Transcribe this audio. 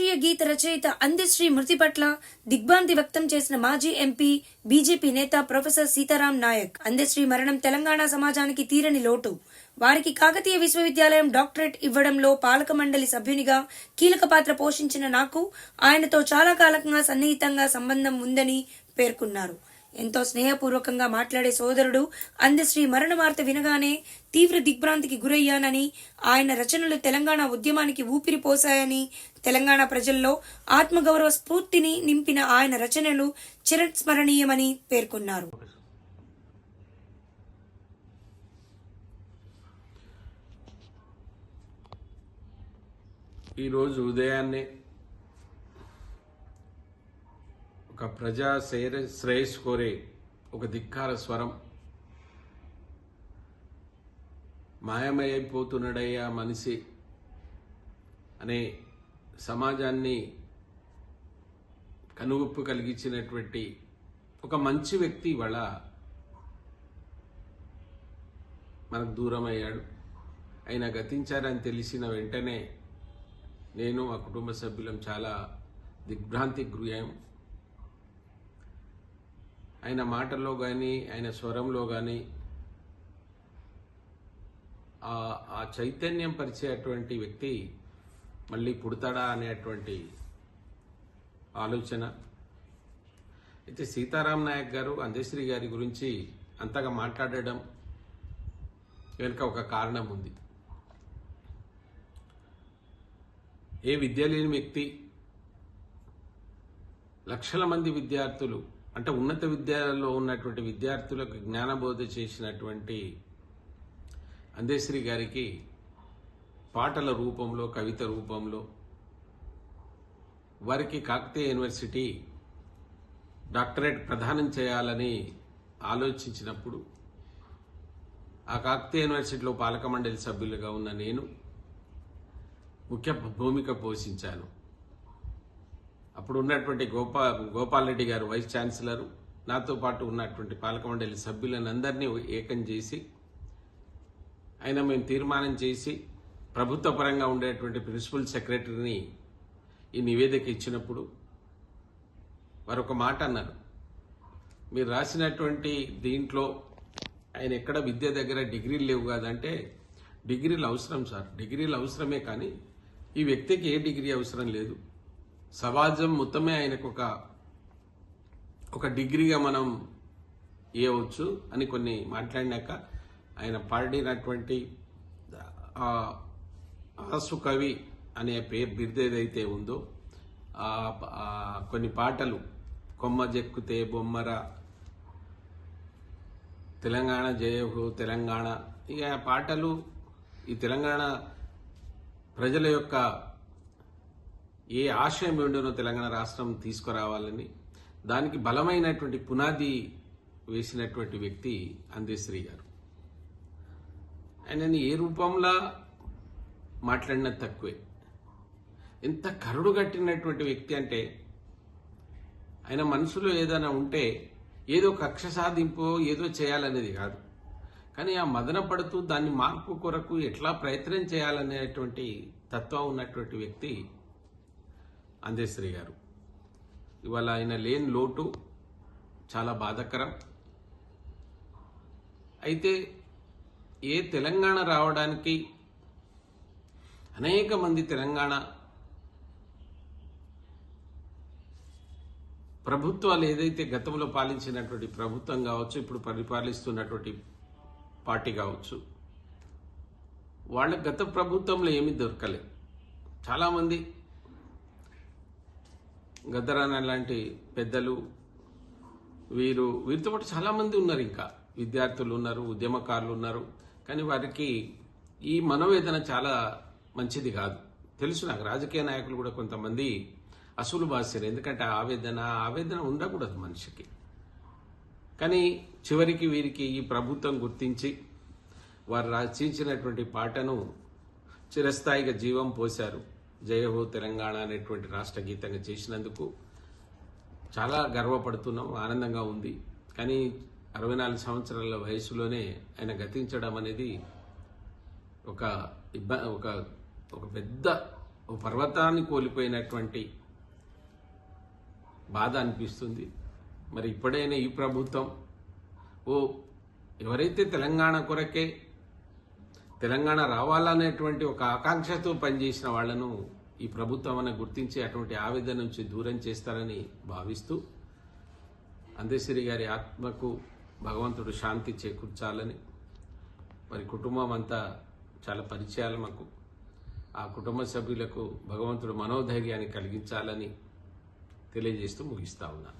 రాష్ట్రీయ గీత రచయిత అందశ్రీ మృతి పట్ల దిగ్భ్రాంతి వ్యక్తం చేసిన మాజీ ఎంపీ బీజేపీ నేత ప్రొఫెసర్ సీతారాం నాయక్. అందశ్రీ మరణం తెలంగాణ సమాజానికి తీరని లోటు. వారికి కాకతీయ విశ్వవిద్యాలయం డాక్టరేట్ ఇవ్వడంలో పాలక మండలి సభ్యునిగా కీలక పాత్ర పోషించిన నాకు ఆయనతో చాలా కాలంగా సన్నిహితంగా సంబంధం ఉందని పేర్కొన్నారు. ఎంతో స్నేహపూర్వకంగా మాట్లాడే సోదరుడు అందశ్రీ మరణ వార్త వినగానే తీవ్ర దిగ్భ్రాంతికి గురయ్యానని ఆయన రచనలు తెలంగాణ ఉద్యమానికి ఊపిరి పోశాయని తెలంగాణ ప్రజల్లో ఆత్మగౌరవ స్ఫూర్తిని నింపిన ఆయన రచనలు చిరస్మరణీయమని పేర్కొన్నారు. ఈరోజు ఉదయాన్నే ఒక ప్రజా శ్రేయస్ కోరే ఒక ధిక్కార స్వరం. మాయమైపోతున్నాడయ్యా మనిషి అనే సమాజాన్ని కనుగొప్పు కలిగించినటువంటి ఒక మంచి వ్యక్తి ఇవాళ మనకు దూరం అయ్యాడు ఆయన గతించారని తెలిసిన వెంటనే నేను మా కుటుంబ సభ్యులం చాలా దిగ్భ్రాంతికి గురయ్యాము ఆయన మాటల్లో కానీ ఆయన స్వరంలో కానీ ఆ చైతన్యం పరిచేటువంటి వ్యక్తి మళ్ళీ పుడతాడా అనేటువంటి ఆలోచన. అయితే సీతారాం నాయక్ గారు అందశ్రీ గారి గురించి అంతగా మాట్లాడడం వెనుక ఒక కారణం ఉంది. ఏ విద్య లేని వ్యక్తి లక్షల మంది విద్యార్థులు అంటే ఉన్నత విద్యాలలో ఉన్నటువంటి విద్యార్థులకు జ్ఞానబోధ చేసినటువంటి అందేశ్రీ గారికి పాటల రూపంలో కవిత రూపంలో వారికి కాకతీయ యూనివర్సిటీ డాక్టరేట్ ప్రదానం చేయాలని ఆలోచించినప్పుడు ఆ కాకతీయ యూనివర్సిటీలో పాలక మండలి సభ్యులుగా ఉన్న నేను ముఖ్య భూమిక పోషించాను. అప్పుడు ఉన్నటువంటి గోపా గోపాల్ రెడ్డి గారు వైస్ ఛాన్సలర్ నాతో పాటు ఉన్నటువంటి పాలక మండలి సభ్యులను అందరినీ ఏకం చేసి ఆయన మేము తీర్మానం చేసి ప్రభుత్వ పరంగా ఉండేటువంటి ప్రిన్సిపల్ సెక్రటరీని ఈ నివేదిక ఇచ్చినప్పుడు వారు ఒక మాట అన్నారు. మీరు రాసినటువంటి దీంట్లో ఆయన ఎక్కడ విద్య దగ్గర డిగ్రీలు లేవు కాదంటే డిగ్రీలు అవసరం సార్. డిగ్రీలు అవసరమే కానీ ఈ వ్యక్తికి ఏ డిగ్రీ అవసరం లేదు. సమాజం మొత్తమే ఆయనకు ఒక ఒక డిగ్రీగా మనం ఇవ్వచ్చు అని కొన్ని మాట్లాడినాక ఆయన పాడినటువంటి ఆసు కవి అనే పేరు బిర్దేదైతే ఉందో కొన్ని పాటలు కొమ్మ జెక్కుతే బొమ్మర తెలంగాణ జయహో తెలంగాణ ఇక పాటలు ఈ తెలంగాణ ప్రజల యొక్క ఏ ఆశయం ఉండునో తెలంగాణ రాష్ట్రం తీసుకురావాలని దానికి బలమైనటువంటి పునాది వేసినటువంటి వ్యక్తి అందేశ్రీ గారు. ఆయనని ఏ రూపంలో మాట్లాడిన తక్కువే. ఎంత కరుడు కట్టినటువంటి వ్యక్తి అంటే ఆయన మనసులో ఏదైనా ఉంటే ఏదో కక్ష సాధింపు ఏదో చేయాలనేది కాదు. కానీ ఆ మదన పడుతూ దాన్ని మార్పు కొరకు ఎట్లా ప్రయత్నం చేయాలనేటువంటి తత్వం ఉన్నటువంటి వ్యక్తి అందేశ్రీ గారు. ఇవాళ ఆయన లేని లోటు చాలా బాధాకరం. అయితే ఏ తెలంగాణ రావడానికి అనేక మంది తెలంగాణ ప్రభుత్వాలు ఏదైతే గతంలో పాలించినటువంటి ప్రభుత్వం కావచ్చు ఇప్పుడు పరిపాలిస్తున్నటువంటి పార్టీ కావచ్చు వాళ్ళ గత ప్రభుత్వంలో ఏమీ దొరకలేదు చాలామంది గద్దరాన లాంటి పెద్దలు వీరు వీరితో పాటు చాలామంది ఉన్నారు ఇంకా. విద్యార్థులు ఉన్నారు ఉద్యమకారులు ఉన్నారు. కానీ వారికి ఈ మనోవేదన చాలా మంచిది కాదు. తెలుసు నాకు రాజకీయ నాయకులు కూడా కొంతమంది అసలు బాసారు ఎందుకంటే ఆవేదన ఆవేదన ఉండకూడదు మనిషికి. కానీ చివరికి వీరికి ఈ ప్రభుత్వం గుర్తించి వారు రచించినటువంటి పాటను చిరస్థాయిగా జీవం పోశారు. జయహో తెలంగాణ అనేటువంటి రాష్ట్ర గీతంగా చేసినందుకు చాలా గర్వపడుతున్నాం ఆనందంగా ఉంది. కానీ అరవై నాలుగు సంవత్సరాల వయసులోనే ఆయన గతించడం అనేది ఒక ఇబ్బ ఒక ఒక పెద్ద పర్వతాన్ని కోల్పోయినటువంటి బాధ అనిపిస్తుంది. మరి ఇప్పుడైనా ఈ ప్రభుత్వం ఓ ఎవరైతే తెలంగాణ కొరకే తెలంగాణ రావాలనేటువంటి ఒక ఆకాంక్షతో పనిచేసిన వాళ్ళను ఈ ప్రభుత్వం అని గుర్తించి అటువంటి ఆవేదన నుంచి దూరం చేస్తారని భావిస్తూ అందశ్రీ గారి ఆత్మకు భగవంతుడు శాంతి చేకూర్చాలని మరి కుటుంబం అంతా చాలా పరిచయాలు మాకు. ఆ కుటుంబ సభ్యులకు భగవంతుడు మనోధైర్యాన్ని కలిగించాలని తెలియజేస్తూ ముగిస్తా ఉన్నాను.